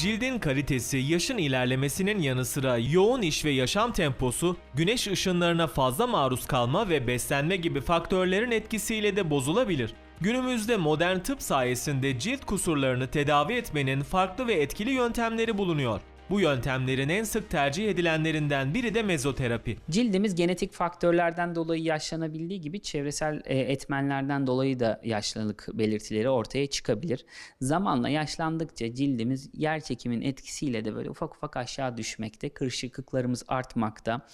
Cildin kalitesi yaşın ilerlemesinin yanı sıra yoğun iş ve yaşam temposu, güneş ışınlarına fazla maruz kalma ve beslenme gibi faktörlerin etkisiyle de bozulabilir. Günümüzde modern tıp sayesinde cilt kusurlarını tedavi etmenin farklı ve etkili yöntemleri bulunuyor. Bu yöntemlerin en sık tercih edilenlerinden biri de mezoterapi. Cildimiz genetik faktörlerden dolayı yaşlanabildiği gibi çevresel e, etmenlerden dolayı da yaşlılık belirtileri ortaya çıkabilir. Zamanla yaşlandıkça cildimiz yer çekimin etkisiyle de böyle ufak ufak aşağı düşmekte, kırışıklıklarımız artmakta.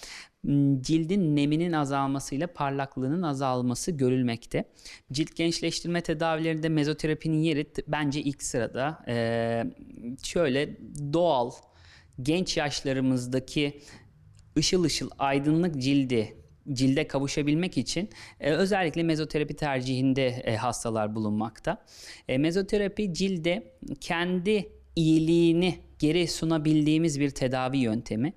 M, Cildin neminin azalmasıyla parlaklığının azalması görülmekte. Cilt gençleştirme tedavilerinde mezoterapinin yeri bence ilk sırada. Ee, şöyle doğal, genç yaşlarımızdaki ışıl ışıl aydınlık cildi cilde kavuşabilmek için e, özellikle mezoterapi tercihinde e, hastalar bulunmakta. E, mezoterapi cilde kendi iyiliğini geri sunabildiğimiz bir tedavi yöntemi.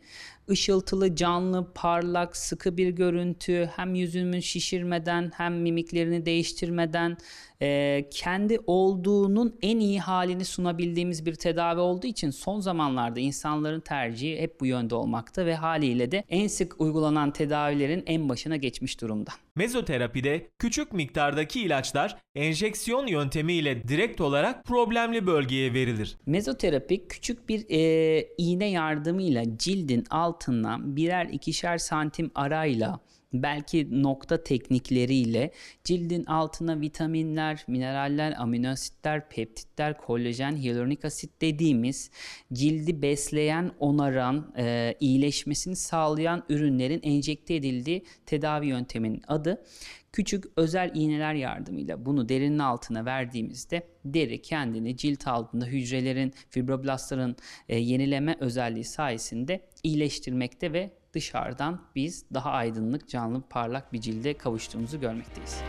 Işıltılı, canlı, parlak, sıkı bir görüntü, hem yüzümü şişirmeden hem mimiklerini değiştirmeden e, kendi olduğunun en iyi halini sunabildiğimiz bir tedavi olduğu için son zamanlarda insanların tercihi hep bu yönde olmakta ve haliyle de en sık uygulanan tedavilerin en başına geçmiş durumda. Mezoterapide küçük miktardaki ilaçlar enjeksiyon yöntemiyle direkt olarak problemli bölgeye verilir. Mezoterapi küçük bir e, iğne yardımıyla cildin altından birer ikişer santim arayla belki nokta teknikleriyle cildin altına vitaminler, mineraller, amino asitler, peptitler, kolajen, hyaluronik asit dediğimiz cildi besleyen, onaran, e, iyileşmesini sağlayan ürünlerin enjekte edildiği tedavi yönteminin adı. Küçük özel iğneler yardımıyla bunu derinin altına verdiğimizde deri kendini cilt altında hücrelerin, fibroblastların e, yenileme özelliği sayesinde iyileştirmekte ve dışarıdan biz daha aydınlık, canlı, parlak bir cilde kavuştuğumuzu görmekteyiz.